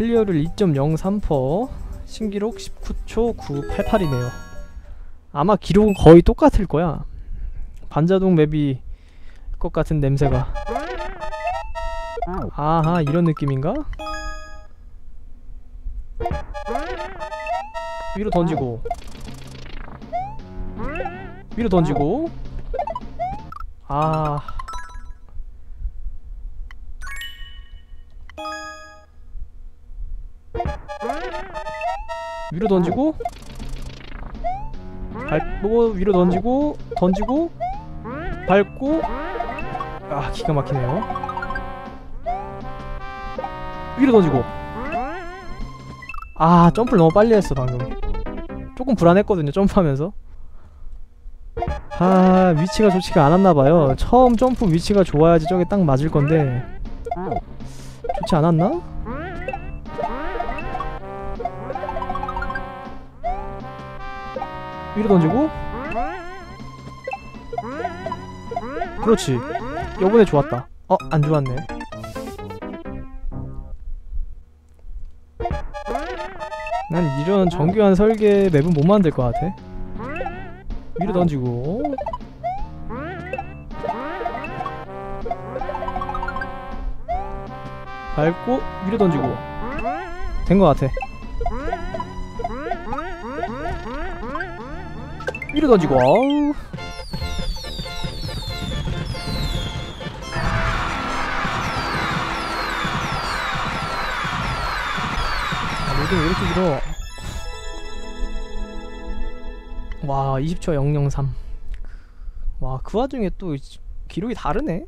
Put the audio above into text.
클리어를 2.03% 신기록 19초 988이네요. 아마 기록은 거의 똑같을 거야. 반자동 맵이 것 같은 냄새가. 아하 이런 느낌인가? 위로 던지고. 위로 던지고. 아 위로 던지고 밟고 위로 던지고 던지고 밟고. 아 기가 막히네요. 위로 던지고. 아 점프를 너무 빨리 했어 방금. 조금 불안했거든요 점프하면서. 아 위치가 좋지가 않았나봐요. 처음 점프 위치가 좋아야지 저게 딱 맞을 건데. 좋지 않았나? 위로 던지고. 그렇지. 요번에 좋았다. 어? 안 좋았네. 난 이런 정교한 설계 맵은 못 만들 것 같아. 위로 던지고. 밟고 위로 던지고. 된 것 같아 위로 던지고 어우. 아, 로딩 왜 이렇게 길어? 와 20초 003 와 그 와중에 또 기록이 다르네